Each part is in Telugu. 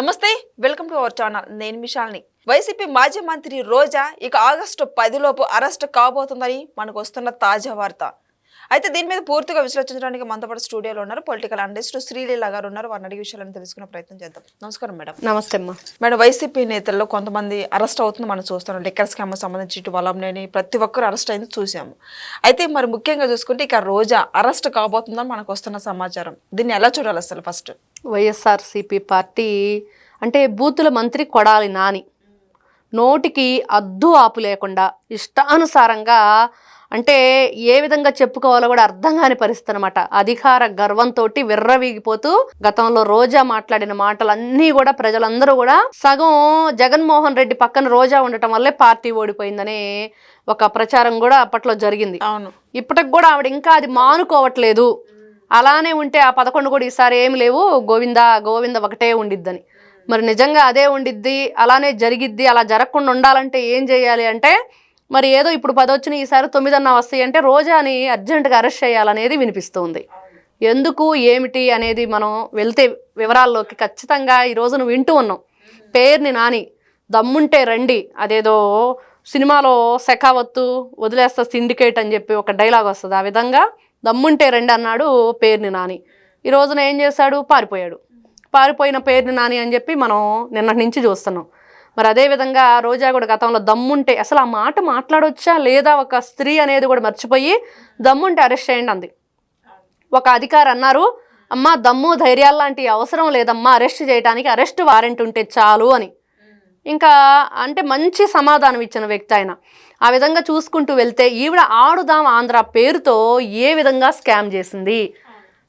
నమస్తే వెల్కమ్ టు అవర్ ఛానల్. నేను మిషాల్ని వైసీపీ మాజీ మంత్రి రోజా ఇక ఆగస్టు పదిలోపు అరెస్ట్ కాబోతుందని మనకు వస్తున్న తాజా వార్త. అయితే దీని మీద పూర్తిగా విశ్లేషించడానికి మనతో పాటు స్టూడియోలో ఉన్నారు పొలిటికల్ అనలిస్ట్ శ్రీలీల గారు ఉన్నారు. వారిని అడిగే విషయాలను తెలుసుకునే ప్రయత్నం చేద్దాం. నమస్కారం మేడం. నమస్తే అమ్మా. మేడం వైసీపీ నేతల్లో కొంతమంది అరెస్ట్ అవుతుంది మనం చూస్తున్నాం. లిక్కర్ స్కామ్ సంబంధించి ఇటు వలంనేని ప్రతి ఒక్కరు అరెస్ట్ అయింది చూసాము అయితే మరి ముఖ్యంగా చూసుకుంటే ఇక రోజా అరెస్ట్ కాబోతుందని మనకు వస్తున్న సమాచారం. దీన్ని ఎలా చూడాలి అసలు ఫస్ట్? వైఎస్ఆర్సిపి పార్టీ అంటే బూతుల మంత్రి కొడాలి నాని. నోటికి అద్దు ఆపు లేకుండా ఇష్టానుసారంగా అంటే ఏ విధంగా చెప్పుకోవాలో కూడా అర్థం కాని పరిస్థితి అనమాట అధికార గర్వంతో విర్రవీగిపోతూ గతంలో రోజా మాట్లాడిన మాటలన్నీ కూడా ప్రజలందరూ కూడా సగం జగన్మోహన్ రెడ్డి పక్కన రోజా ఉండటం వల్లే పార్టీ ఓడిపోయిందనే ఒక ప్రచారం కూడా అప్పట్లో జరిగింది. అవును. ఇప్పటికి కూడా ఆవిడ ఇంకా అది మానుకోవట్లేదు. అలానే ఉంటే ఆ పదకొండు కూడా ఈసారి ఏమి లేవు. గోవింద గోవింద ఒకటే ఉండిద్దని. మరి నిజంగా అదే ఉండిద్ది అలానే జరిగిద్ది అలా జరగకుండా ఉండాలంటే ఏం చేయాలి అంటే మరి ఏదో ఇప్పుడు పది వచ్చిన ఈసారి తొమ్మిదన్న వస్తాయి అంటే రోజాని అర్జెంటుగా అరెస్ట్ చేయాలనేది వినిపిస్తుంది. ఎందుకు ఏమిటి అనేది మనం వెళ్తే వివరాల్లోకి ఖచ్చితంగా ఈ రోజున వింటూ ఉన్నాం పేరుని నాని దమ్ముంటే రండి అదేదో సినిమాలో శకావత్తు వదిలేస్తా సిండికేట్ అని చెప్పి ఒక డైలాగ్ వస్తుంది. ఆ విధంగా దమ్ముంటే రండి అన్నాడు పేరుని నాని. ఈ రోజున ఏం చేశాడు? పారిపోయాడు. పారిపోయిన పేరుని నాని అని చెప్పి మనం నిన్నటి నుంచి చూస్తున్నాం. మరి అదే విధంగా రోజా కూడా గతంలో దమ్ముంటే అసలు ఆ మాట మాట్లాడొచ్చా లేదా? ఒక స్త్రీ అనేది కూడా మర్చిపోయి దమ్ముంటే అరెస్ట్ చేయండి అంది. ఒక అధికారి అన్నారు అమ్మా దమ్ము ధైర్యాలు లాంటి అవసరం లేదమ్మా అరెస్ట్ చేయడానికి అరెస్ట్ వారెంట్ ఉంటే చాలు అని. ఇంకా అంటే మంచి సమాధానం ఇచ్చిన వ్యక్తి ఆయన. ఆ విధంగా చూసుకుంటూ వెళ్తే ఈవిడ ఆడుదాం ఆంధ్ర పేరుతో ఏ విధంగా స్కామ్ చేసింది?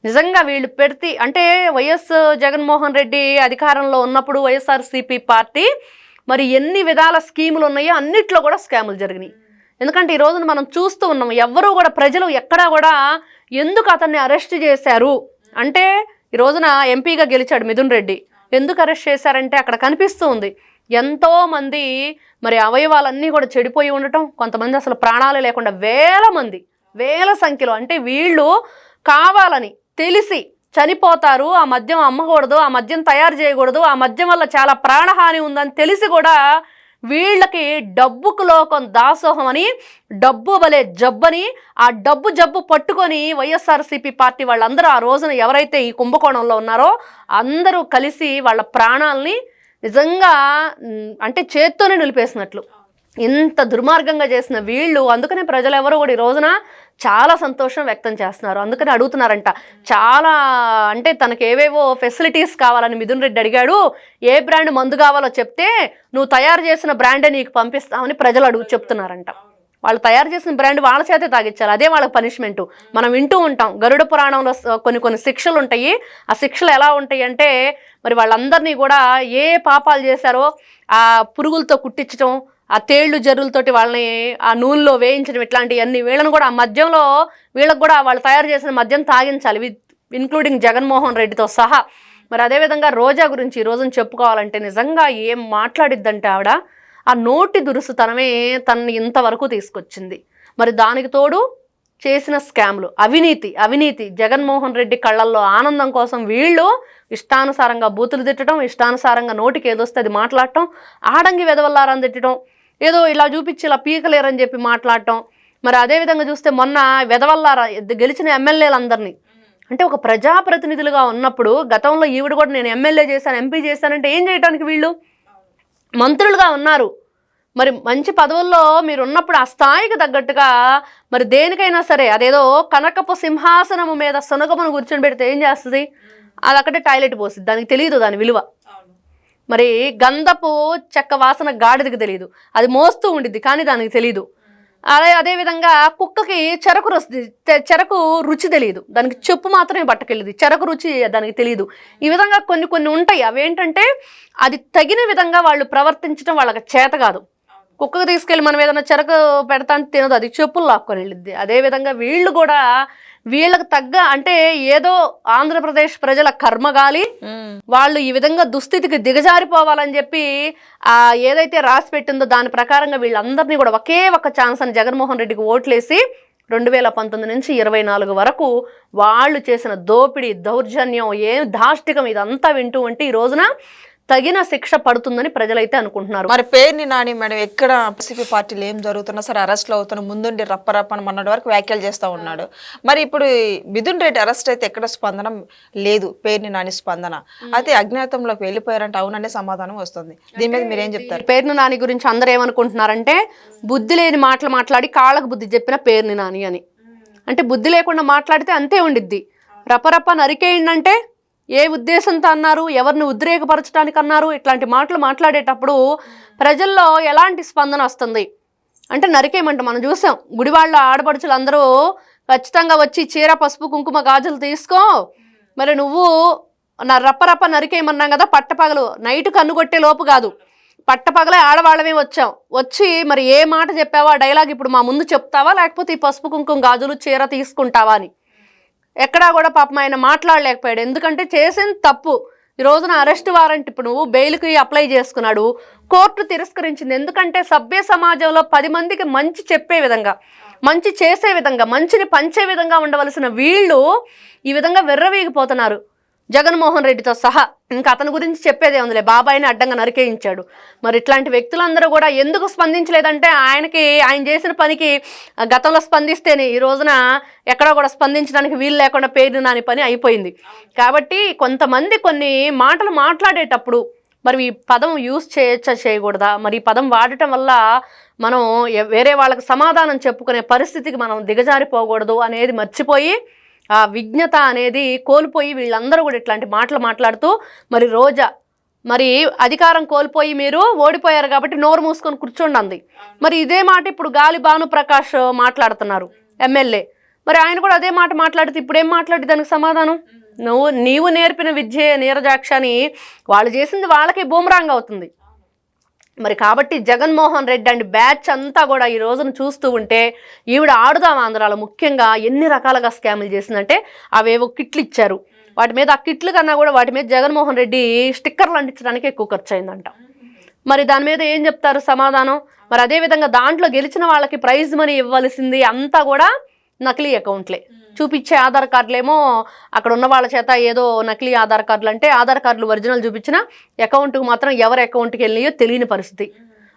నిజంగా వీళ్ళు పెడితే అంటే వైఎస్ జగన్మోహన్ రెడ్డి అధికారంలో ఉన్నప్పుడు వైఎస్ఆర్సీపీ పార్టీ మరి ఎన్ని విధాల స్కీములు ఉన్నాయో అన్నిట్లో కూడా స్కాములు జరిగినాయి. ఎందుకంటే ఈ రోజున మనం చూస్తూ ఉన్నాం ఎవ్వరూ కూడా ప్రజలు ఎక్కడా కూడా ఎందుకు అతన్ని అరెస్ట్ చేశారు? అంటే ఈ రోజున ఎంపీగా గెలిచాడు మిథున్ రెడ్డి. ఎందుకు అరెస్ట్ చేశారంటే అక్కడ కనిపిస్తూ ఉంది. ఎంతోమంది మరి అవయవాలన్నీ కూడా చెడిపోయి ఉండటం కొంతమంది అసలు ప్రాణాలు లేకుండా వేల మంది వేల సంఖ్యలో అంటే వీళ్ళు కావాలని తెలిసి చనిపోతారు. ఆ మద్యం అమ్మకూడదు ఆ మద్యం తయారు చేయకూడదు ఆ మద్యం వల్ల చాలా ప్రాణహాని ఉందని తెలిసి కూడా వీళ్ళకి డబ్బుకు లోకం దాసోహం అని డబ్బు వలే జబ్బని ఆ డబ్బు జబ్బు పట్టుకొని వైఎస్ఆర్సీపీ పార్టీ వాళ్ళందరూ ఆ రోజున ఎవరైతే ఈ కుంభకోణంలో ఉన్నారో అందరూ కలిసి వాళ్ళ ప్రాణాలని నిజంగా అంటే చేత్తోనే నిలిపేసినట్లు. ఇంత దుర్మార్గంగా చేసిన వీళ్ళు అందుకనే ప్రజలు ఎవరు కూడా ఈ రోజున చాలా సంతోషం వ్యక్తం చేస్తున్నారు. అందుకని అడుగుతున్నారంట చాలా అంటే తనకు ఏవేవో ఫెసిలిటీస్ కావాలని మిథున్ రెడ్డి అడిగాడు ఏ బ్రాండ్ మందు కావాలో చెప్తే నువ్వు తయారు చేసిన బ్రాండే నీకు పంపిస్తామని ప్రజలు అడుగు చెప్తున్నారంట. వాళ్ళు తయారు చేసిన బ్రాండ్ వాళ్ళ చేతే తాగించాలి అదే వాళ్ళకి పనిష్మెంట్ మనం వింటూ ఉంటాం గరుడ పురాణంలో కొన్ని కొన్ని శిక్షలు ఉంటాయి. ఆ శిక్షలు ఎలా ఉంటాయి అంటే మరి వాళ్ళందరినీ కూడా ఏ పాపాలు చేశారో ఆ పురుగులతో కుట్టించడం ఆ తేళ్ళు జరులతోటి వాళ్ళని ఆ నూనెలో వేయించడం ఇట్లాంటివన్నీ వీళ్ళని కూడా ఆ మద్యంలో వీళ్ళకి కూడా వాళ్ళు తయారు చేసిన మద్యం తాగించాలి విత్ ఇన్క్లూడింగ్ జగన్మోహన్ రెడ్డితో సహా. మరి అదేవిధంగా రోజా గురించి ఈ రోజున చెప్పుకోవాలంటే నిజంగా ఏం మాట్లాడిద్దంటే ఆవిడ ఆ నోటి దురుసుతనమే తనని ఇంతవరకు తీసుకొచ్చింది. మరి దానికి తోడు చేసిన స్కామ్లు. అవినీతి అవినీతి. జగన్మోహన్ రెడ్డి కళ్ళల్లో ఆనందం కోసం వీళ్ళు ఇష్టానుసారంగా బూతులు తిట్టడం ఇష్టానుసారంగా నోటికి ఏదొస్తే అది మాట్లాడటం ఆడంగి వెదవల్లారని తిట్టడం ఏదో ఇలా చూపించి ఇలా పీకలేరని చెప్పి మాట్లాడటం. మరి అదే విధంగా చూస్తే మొన్న వెదవల్లారా గెలిచిన ఎమ్మెల్యేలందరినీ. అంటే ఒక ప్రజాప్రతినిధులుగా ఉన్నప్పుడు గతంలో ఈవిడ కూడా నేను ఎమ్మెల్యే చేశాను ఎంపీ చేశానంటే ఏం చేయడానికి వీళ్ళు? మంత్రులుగా ఉన్నారు. మరి మంచి పదవుల్లో మీరు ఉన్నప్పుడు ఆ స్థాయికి తగ్గట్టుగా మరి దేనికైనా సరే అదేదో కనకపు సింహాసనము మీద సునకమును కూర్చొని పెడితే ఏం చేస్తుంది? అది అక్కడే టాయిలెట్ పోస్తుంది దానికి తెలియదు దాని విలువ. మరి గంధపు చెక్క వాసన గాడిదకి తెలియదు అది మోస్తూ ఉండిద్ది కానీ దానికి తెలియదు అదే అదేవిధంగా కుక్కకి చెరకు రుచి చెరకు రుచి తెలియదు దానికి చెప్పు మాత్రమే పట్టుకెళ్ళింది. చెరకు రుచి దానికి తెలియదు ఈ విధంగా కొన్ని కొన్ని ఉంటాయి. అవేంటంటే అది తగిన విధంగా వాళ్ళు ప్రవర్తించడం వాళ్ళకి చేత కాదు. కుక్కకు తీసుకెళ్ళి మనం ఏదైనా చెరకు పెడతా అంటే తినదు. అది చెప్పులు లాక్కొని వెళ్ళిద్ది. అదేవిధంగా వీళ్ళు కూడా వీళ్ళకి తగ్గ అంటే ఏదో ఆంధ్రప్రదేశ్ ప్రజల కర్మగాలి వాళ్ళు ఈ విధంగా దుస్థితికి దిగజారిపోవాలని చెప్పి ఆ ఏదైతే రాసి పెట్టిందో దాని ప్రకారంగా వీళ్ళందరినీ కూడా ఒకే ఒక ఛాన్స్ అని జగన్మోహన్ రెడ్డికి ఓట్లేసి రెండు వేల పంతొమ్మిది నుంచి ఇరవై నాలుగు వరకు వాళ్ళు చేసిన దోపిడీ దౌర్జన్యం ఏం దాష్టికం ఇదంతా వింటూ ఉంటే ఈ రోజున తగిన శిక్ష పడుతుందని ప్రజలైతే అనుకుంటున్నారు. మరి పేరుని నాని మేడం ఎక్కడ వైసీపీ పార్టీలు ఏం జరుగుతున్నా సరే అరెస్ట్లు అవుతున్నా ముందుండి రప్పరప్పని మొన్నటి వరకు వ్యాఖ్యలు చేస్తూ ఉన్నాడు. మరి ఇప్పుడు మిథున్ రెడ్డి అరెస్ట్ అయితే ఎక్కడ స్పందన లేదు పేరుని నాని స్పందన. అయితే అజ్ఞాతంలోకి వెళ్ళిపోయారంటే అవుననే సమాధానం వస్తుంది. దీని మీద మీరేం చెప్తారు? పేరుని నాని గురించి అందరూ ఏమనుకుంటున్నారంటే బుద్ధి లేని మాటలు మాట్లాడి కాళ్ళకు బుద్ధి చెప్పిన పేరుని నాని అని. అంటే బుద్ధి లేకుండా మాట్లాడితే అంతే ఉండిద్ది. రపరప నరికేయండంటే ఏ ఉద్దేశంతో అన్నారు ఎవరిని ఉద్రేకపరచడానికి అన్నారు ఇట్లాంటి మాటలు మాట్లాడేటప్పుడు ప్రజల్లో ఎలాంటి స్పందన వస్తుంది? అంటే నరికేయమంట మనం చూసాం గుడివాళ్ళ ఆడపడుచులు అందరూ ఖచ్చితంగా వచ్చి చీర పసుపు కుంకుమ గాజులు తీసుకో. మరి నువ్వు నా రప్పరప్ప నరికేయమన్నాం కదా పట్టపగలు నైట్ కన్నుగొట్టే లోపు కాదు. పట్టపగలే ఆడవాళ్ళమే వచ్చాం. వచ్చి మరి ఏ మాట చెప్పావా డైలాగ్ ఇప్పుడు మా ముందు చెప్తావా లేకపోతే ఈ పసుపు కుంకుమ గాజులు చీర తీసుకుంటావా అని? ఎక్కడా కూడా పాపం ఆయన మాట్లాడలేకపోయాడు. ఎందుకంటే చేసింది తప్పు. ఈ రోజున అరెస్ట్ వారెంట్ ఇప్పుడు నువ్వు బెయిల్కి అప్లై చేసుకున్నాడు. కోర్టు తిరస్కరించింది. ఎందుకంటే సభ్య సమాజంలో పది మందికి మంచి చెప్పే విధంగా మంచి చేసే విధంగా మంచిని పంచే విధంగా ఉండవలసిన వీళ్ళు ఈ విధంగా వెర్రవీగిపోతున్నారు. జగన్మోహన్ రెడ్డితో సహా ఇంకా అతని గురించి చెప్పేదే ఉందిలే. బాబాయిని అడ్డంగా నరికేయించాడు. మరి ఇట్లాంటి వ్యక్తులందరూ కూడా ఎందుకు స్పందించలేదంటే ఆయనకి ఆయన చేసిన పనికి గతంలో స్పందిస్తేనే ఈ రోజున ఎక్కడా కూడా స్పందించడానికి వీలు లేకుండా పేరు నాని పని అయిపోయింది. కాబట్టి కొంతమంది కొన్ని మాటలు మాట్లాడేటప్పుడు మరి ఈ పదం యూస్ చేయొచ్చా చేయకూడదా? మరి ఈ పదం వాడటం వల్ల మనం వేరే వాళ్ళకి సమాధానం చెప్పుకునే పరిస్థితికి మనం దిగజారిపోకూడదు అనేది మర్చిపోయి ఆ విజ్ఞత అనేది కోల్పోయి వీళ్ళందరూ కూడా ఇట్లాంటి మాటలు మాట్లాడుతూ మరి రోజా మరి అధికారం కోల్పోయి మీరు ఓడిపోయారు కాబట్టి నోరు మూసుకొని కూర్చోండి మరి ఇదే మాట ఇప్పుడు గాలి భానుప్రకాష్ మాట్లాడుతున్నారు ఎమ్మెల్యే. మరి ఆయన కూడా అదే మాట మాట్లాడితే ఇప్పుడేం మాట్లాడి దానికి సమాధానం? నువ్వు నీవు నేర్పిన విద్య నీరజాక్ష అని వాళ్ళు చేసింది వాళ్ళకే బూమరాంగ్ అవుతుంది. మరి కాబట్టి జగన్మోహన్ రెడ్డి అండ్ బ్యాచ్ అంతా కూడా ఈ రోజున చూస్తూ ఉంటే ఈవిడ ఆడుదాం ఆంధ్రాలో ముఖ్యంగా ఎన్ని రకాలుగా స్కాములు చేసిందంటే అవేవో కిట్లు ఇచ్చారు. వాటి మీద ఆ కిట్లు కన్నా కూడా వాటి మీద జగన్మోహన్ రెడ్డి స్టిక్కర్లు అంటించడానికి ఎక్కువ ఖర్చు అయిందంట మరి దాని మీద ఏం చెప్తారు సమాధానం? మరి అదే విధంగా దాంట్లో గెలిచిన వాళ్ళకి ప్రైజ్ మనీ ఇవ్వాల్సింది అంతా కూడా నకిలీ అకౌంట్లే. చూపించే ఆధార్ కార్డులేమో అక్కడ ఉన్న వాళ్ళ చేత ఏదో నకిలీ ఆధార్ కార్డులు అంటే ఆధార్ కార్డులు ఒరిజినల్ చూపించిన అకౌంట్కి మాత్రం ఎవరి అకౌంట్కి వెళ్ళినాయో తెలియని పరిస్థితి.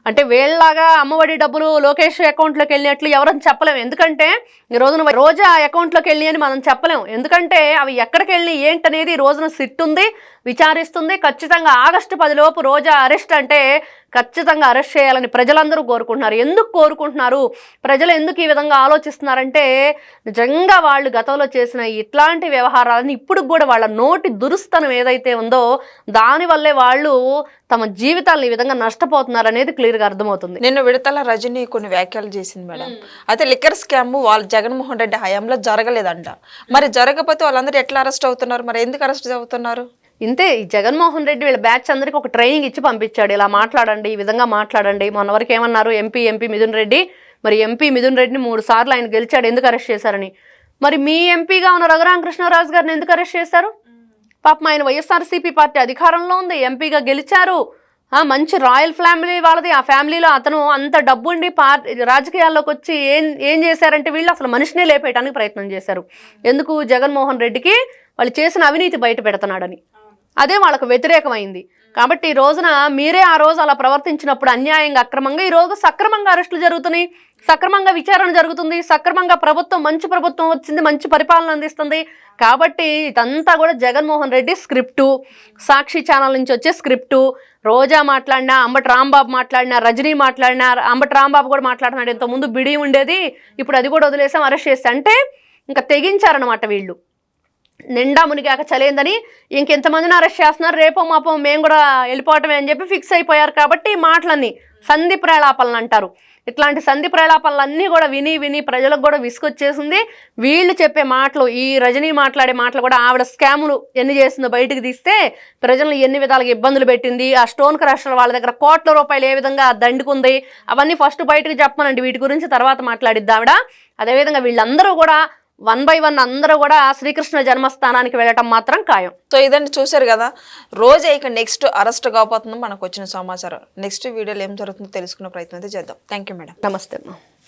అంటే వీళ్ళలాగా అమ్మఒడి డబ్బులు లోకేష్ అకౌంట్లోకి వెళ్ళినట్లు ఎవరని చెప్పలేము ఎందుకంటే ఈ రోజున రోజా అకౌంట్లోకి వెళ్ళి అని మనం చెప్పలేము ఎందుకంటే అవి ఎక్కడికి వెళ్ళి ఏంటనేది రోజున సిట్ ఉంది విచారిస్తుంది. ఖచ్చితంగా ఆగస్టు పదిలోపు రోజా అరెస్ట్ అంటే ఖచ్చితంగా అరెస్ట్ చేయాలని ప్రజలందరూ కోరుకుంటున్నారు. ఎందుకు కోరుకుంటున్నారు? ప్రజలు ఎందుకు ఈ విధంగా ఆలోచిస్తున్నారంటే నిజంగా వాళ్ళు గతంలో చేసిన ఇట్లాంటి వ్యవహారాలను ఇప్పుడు కూడా వాళ్ళ నోటి దురుస్తనం ఏదైతే ఉందో దానివల్లే వాళ్ళు తమ జీవితాలను ఈ విధంగా నష్టపోతున్నారు అనేది క్లియర్గా అర్థమవుతుంది. నిన్న విడతల రజని కొన్ని వ్యాఖ్యలు చేసింది మేడం. అయితే లిక్కర్ స్కామ్ వాళ్ళ జగన్మోహన్ రెడ్డి హయాంలో జరగలేదంట. మరి జరగకపోతే వాళ్ళందరూ ఎట్లా అరెస్ట్ అవుతున్నారు? మరి ఎందుకు అరెస్ట్ అవుతున్నారు? ఇంతే ఈ జగన్మోహన్ రెడ్డి వీళ్ళ బ్యాచ్ అందరికీ ఒక ట్రైనింగ్ ఇచ్చి పంపించాడు. ఇలా మాట్లాడండి ఈ విధంగా మాట్లాడండి. మొన్న వరకు ఏమన్నారు ఎంపీ ఎంపీ మిథున్ రెడ్డి? మరి ఎంపీ మిథున్ రెడ్డిని మూడు సార్లు ఆయన గెలిచాడు. ఎందుకు అరెస్ట్ చేశారని? మరి మీ ఎంపీగా ఉన్న రఘురామకృష్ణరాజు గారిని ఎందుకు అరెస్ట్ చేశారు? పాపం ఆయన వైఎస్ఆర్సీపీ పార్టీ అధికారంలో ఉంది. ఎంపీగా గెలిచారు. ఆ, మంచి రాయల్ ఫ్యామిలీ వాళ్ళది. ఆ ఫ్యామిలీలో అతను అంత డబ్బు ఉండి పార్టీ రాజకీయాల్లోకి వచ్చి ఏం ఏం చేశారంటే వీళ్ళు అసలు మనిషినే లేపేయడానికి ప్రయత్నం చేశారు. ఎందుకు? జగన్మోహన్ రెడ్డికి వాళ్ళు చేసిన అవినీతి బయట పెడుతున్నాడని. అదే వాళ్ళకు వ్యతిరేకమైంది. కాబట్టి ఈ రోజున మీరే ఆ రోజు అలా ప్రవర్తించినప్పుడు అన్యాయంగా అక్రమంగా ఈ రోజు సక్రమంగా అరెస్టులు జరుగుతున్నాయి. సక్రమంగా విచారణ జరుగుతుంది. సక్రమంగా ప్రభుత్వం మంచి ప్రభుత్వం వచ్చింది మంచి పరిపాలన అందిస్తుంది. కాబట్టి ఇదంతా కూడా జగన్మోహన్ రెడ్డి స్క్రిప్టు. సాక్షి ఛానల్ నుంచి వచ్చే స్క్రిప్టు. రోజా మాట్లాడినా అంబటి రాంబాబు మాట్లాడినా రజనీ మాట్లాడినా అంబటి రాంబాబు కూడా మాట్లాడినాడు ఇంతకుముందు బిడి ఉండేది. ఇప్పుడు అది కూడా వదిలేసాం అరెస్ట్ చేస్తే. అంటే ఇంకా తెగించారనమాట వీళ్ళు. నిండా మునిగాక చలేందని ఇంకెంతమందిని అరెస్ట్ చేస్తున్నారు? రేపో మాపో మేము కూడా వెళ్ళిపోవటమే అని చెప్పి ఫిక్స్ అయిపోయారు కాబట్టి ఈ మాటలన్నీ సంధి ప్రేలాపనలు అంటారు. ఇట్లాంటి సంధి ప్రేలాపనలన్నీ కూడా విని విని ప్రజలకు కూడా విసుకొచ్చేసింది వీళ్ళు చెప్పే మాటలు ఈ రజనీ మాట్లాడే మాటలు కూడా ఆవిడ స్కాములు ఎన్ని చేసిందో బయటకు తీస్తే ప్రజలను ఎన్ని విధాలుగా ఇబ్బందులు పెట్టింది ఆ స్టోన్ క్రషర్ వాళ్ళ దగ్గర కోట్ల రూపాయలు ఏ విధంగా దండుకుంది అవన్నీ ఫస్ట్ బయటకు చెప్పమనండి వీటి గురించి తర్వాత మాట్లాడిద్ది ఆవిడ అదేవిధంగా వీళ్ళందరూ కూడా వన్ బై వన్ అందరూ కూడా శ్రీకృష్ణ జన్మస్థానానికి వెళ్ళటం మాత్రం ఖాయం. సో ఇదండి చూశారు కదా రోజే ఇక నెక్స్ట్ అరెస్ట్ కాబోతుందో మనకు వచ్చిన సమాచారం. నెక్స్ట్ వీడియోలో ఏం జరుగుతుందో తెలుసుకునే ప్రయత్నం అయితే చేద్దాం. థ్యాంక్ యూ మేడం నమస్తే